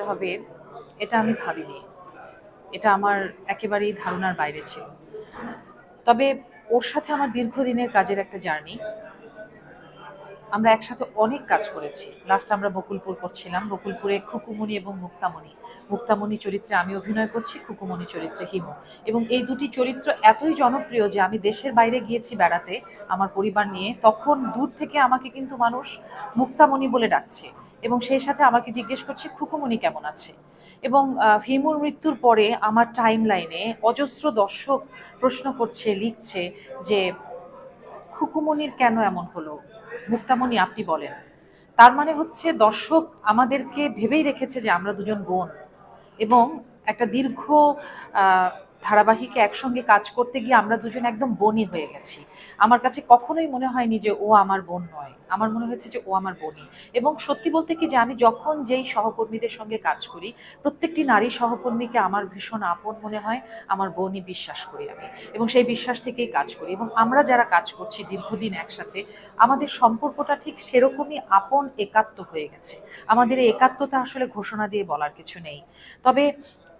করতে হবে, এটা আমি ভাবিনি। এটা আমার একেবারেই ধারণার বাইরে ছিল। তবে ওর সাথে আমার দীর্ঘদিনের কাজের একটা জার্নি। আমরা একসাথে অনেক কাজ করেছি। লাস্ট আমরা বকুলপুর করছিলাম। বকুলপুরে খুকুমণি এবং মুক্তামণি। মুক্তামণি চরিত্রে আমি অভিনয় করছি, খুকুমণি চরিত্রে হিমু। এবং এই দুটি চরিত্র এতই জনপ্রিয় যে আমি দেশের বাইরে গিয়েছি বেড়াতে, আমার পরিবার নিয়ে, তখন দূর থেকে আমাকে কিন্তু মানুষ মুক্তামণি বলে ডাকছে। এবং সেই সাথে আমাকে জিজ্ঞেস করছে, খুকুমণি কেমন আছে? এবং হিমুর মৃত্যুর পরে আমার টাইম লাইনে অজস্র দর্শক প্রশ্ন করছে, লিখছে যে খুকুমনির কেন এমন হলো? মুক্তামণি, আপনি বলেন। তার মানে হচ্ছে, দর্শক আমাদেরকে ভেবেই রেখেছে যে আমরা দুজন বোন এবং একটা দীর্ঘ ধারাবাহিকে একসঙ্গে কাজ করতে গিয়ে আমরা দুজন একদম বনি হয়ে গেছি। আমার কাছে কখনোই মনে হয়নি যে ও আমার বোন নয়। আমার মনে হয়েছে যে ও আমার বোনই এবং সত্যি বলতে কি যে আমি যখন যেই সহকর্মীদের সঙ্গে কাজ করি, প্রত্যেকটি নারী সহকর্মীকে আমার ভীষণ আপন মনে হয়, আমার বোনই বিশ্বাস করি আমি। এবং সেই বিশ্বাস থেকেই কাজ করি। এবং আমরা যারা কাজ করছি দীর্ঘদিন একসাথে, আমাদের সম্পর্কটা ঠিক সেরকমই আপন, একাত্ম হয়ে গেছে। আমাদের এই একাত্মতা আসলে ঘোষণা দিয়ে বলার কিছু নেই। তবে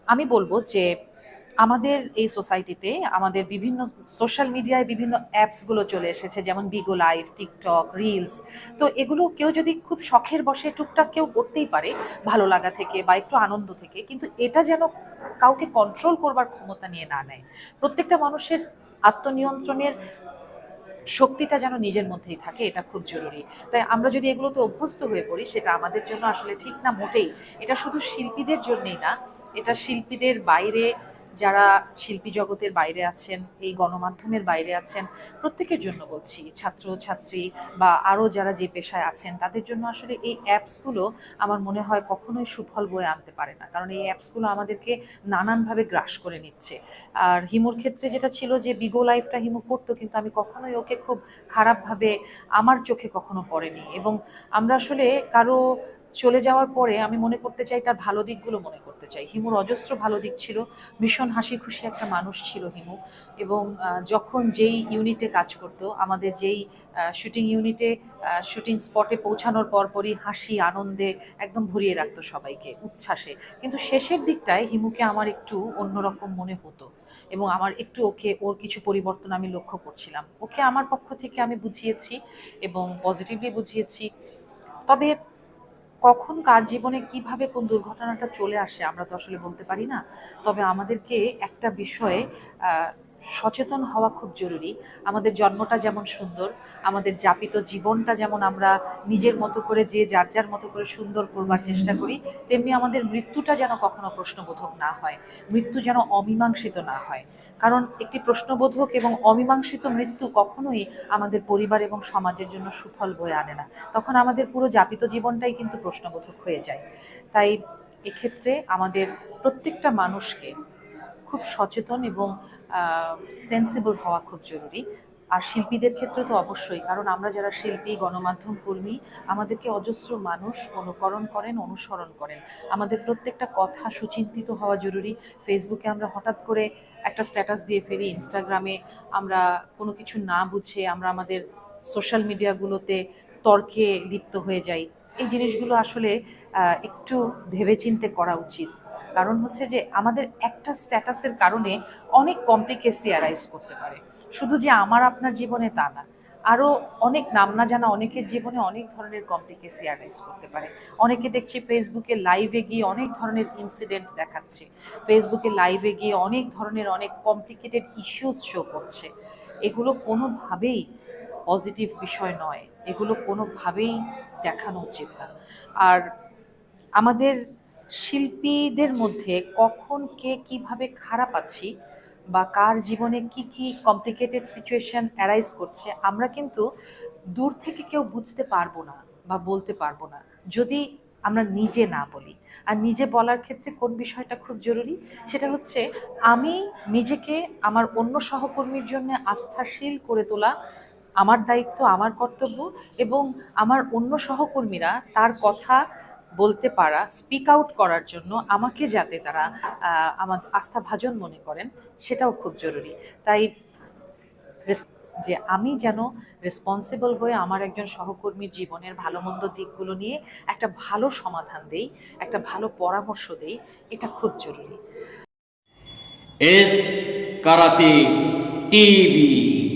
আমি বলব যে আমাদের এই সোসাইটিতে আমাদের বিভিন্ন সোশ্যাল মিডিয়ায় বিভিন্ন অ্যাপসগুলো চলে এসেছে, যেমন বিগো লাইভ টিকটক রিলস তো এগুলো কেউ যদি খুব শখের বসে টুকটাক কেউ করতেই পারে, ভালো লাগা থেকে বা একটু আনন্দ থেকে, কিন্তু এটা যেন কাউকে কন্ট্রোল করবার ক্ষমতা নিয়ে না নেয়। প্রত্যেকটা মানুষের আত্মনিয়ন্ত্রণের শক্তিটা যেন নিজের মধ্যেই থাকে, এটা খুব জরুরি। তাই আমরা যদি এগুলোতে অভ্যস্ত হয়ে পড়ি, সেটা আমাদের জন্য আসলে ঠিক না মোটেই। এটা শুধু শিল্পীদের জন্যেই না, এটা শিল্পীদের বাইরে যারা শিল্পী জগতের বাইরে আছেন, এই গণমাধ্যমের বাইরে আছেন, প্রত্যেকের জন্য বলছি, ছাত্র, ছাত্রী বা আরও যারা যে পেশায় আছেন, তাদের জন্য আসলে এই অ্যাপসগুলো আমার মনে হয় কখনোই সুফল বয়ে আনতে পারে না। কারণ এই অ্যাপসগুলো আমাদেরকে নানানভাবে গ্রাস করে নিচ্ছে। আর হিমুর ক্ষেত্রে যেটা ছিল যে, বিগো লাইফটা হিমু করতো, কিন্তু আমি কখনোই ওকে খুব খারাপভাবে আমার চোখে কখনো পড়েনি। এবং আমরা আসলে কারও চলে যাওয়ার পরে আমি মনে করতে চাই, তার ভালো দিকগুলো মনে করতে চাই। হিমুর অজস্র ভালো দিক ছিল। ভীষণ হাসি খুশি একটা মানুষ ছিল হিমু এবং যখন যেই ইউনিটে কাজ করতো, আমাদের যেই শুটিং ইউনিটে শুটিং স্পটে পৌঁছানোর পরপরই হাসি, আনন্দে একদম ভরিয়ে রাখতো সবাইকে উচ্ছ্বাসে। কিন্তু শেষের দিকটায় হিমুকে আমার একটু অন্যরকম মনে হতো এবং আমার একটু ওকে, ওর কিছু পরিবর্তন আমি লক্ষ্য করছিলাম। ওকে আমার পক্ষ থেকে আমি বুঝিয়েছি এবং পজিটিভলি বুঝিয়েছি। তবে কখন কার জীবনে কীভাবে কোন দুর্ঘটনাটা চলে আসে আমরা তো আসলে বলতে পারি না। তবে আমাদেরকে একটা বিষয়ে সচেতন হওয়া খুব জরুরি। আমাদের জন্মটা যেমন সুন্দর, আমাদের যাপিত জীবনটা যেমন আমরা নিজের মতো করে যে যার যার মতো করে সুন্দর করবার চেষ্টা করি, তেমনি আমাদের মৃত্যুটা যেন কখনো প্রশ্নবোধক না হয়, মৃত্যু যেন অমীমাংসিত না হয়। কারণ একটি প্রশ্নবোধক এবং অমীমাংসিত মৃত্যু কখনোই আমাদের পরিবার এবং সমাজের জন্য সুফল বয়ে আনে না। তখন আমাদের পুরো যাপিত জীবনটাই কিন্তু প্রশ্নবোধক হয়ে যায়। তাই এক্ষেত্রে আমাদের প্রত্যেকটা মানুষকে খুব সচেতন এবং সেন্সিবল হওয়া খুব জরুরি। আর শিল্পীদের ক্ষেত্রে তো অবশ্যই, কারণ আমরা যারা শিল্পী, গণমাধ্যম কর্মী, আমাদেরকে অজস্র মানুষ অনুকরণ করেন, অনুসরণ করেন। আমাদের প্রত্যেকটা কথা সুচিন্তিত হওয়া জরুরি। ফেসবুকে আমরা হঠাৎ করে একটা স্ট্যাটাস দিয়ে ফেলি ইনস্টাগ্রামে আমরা কোনো কিছু না বুঝে আমরা আমাদের সোশ্যাল মিডিয়াগুলোতে তর্কে লিপ্ত হয়ে যাই। এই জিনিসগুলো আসলে একটু ভেবেচিন্তে করা উচিত। কারণ হচ্ছে যে আমাদের একটা স্ট্যাটাসের কারণে অনেক কমপ্লিকেসি অ্যারাইজ করতে পারে। শুধু যে আমার আপনার জীবনে তা না আরও অনেক নাম না জানা অনেকের জীবনে অনেক ধরনের কমপ্লিকেসি অ্যারাইজ করতে পারে। অনেকে দেখছি ফেসবুকে লাইভে গিয়ে অনেক ধরনের ইনসিডেন্ট দেখাচ্ছে। ফেসবুকে লাইভে গিয়ে অনেক ধরনের অনেক কমপ্লিকেটেড ইস্যুস শো করছে। এগুলো কোনোভাবেই পজিটিভ বিষয় নয়। এগুলো কোনোভাবেই দেখানো উচিত না। আর আমাদের শিল্পীদের মধ্যে কখন কে কীভাবে খারাপ আছি বা কার জীবনে কি কি কমপ্লিকেটেড সিচুয়েশন অ্যারাইজ করছে, আমরা কিন্তু দূর থেকে কেউ বুঝতে পারব না বা বলতে পারব না। যদি আমরা নিজে না বলি, আর নিজে বলার ক্ষেত্রে কোন বিষয়টা খুব জরুরি? সেটা হচ্ছে আমি নিজেকে আমার অন্য সহকর্মীর জন্য আস্থাশীল করে তোলা আমার দায়িত্ব, আমার কর্তব্য এবং আমার অন্য সহকর্মীরা তার কথা বলতে পারা স্পিক আউট করার জন্য আমাকে যাতে তারা আমার আস্থাভাজন মনে করেন, সেটাও খুব জরুরি। তাই যে আমি যেন রেসপন্সিবল হয়ে আমার একজন সহকর্মীর জীবনের ভালো মন্দ দিকগুলো নিয়ে একটা ভালো সমাধান দেই, একটা ভালো পরামর্শ দেই, এটা খুব জরুরি। S karate TV.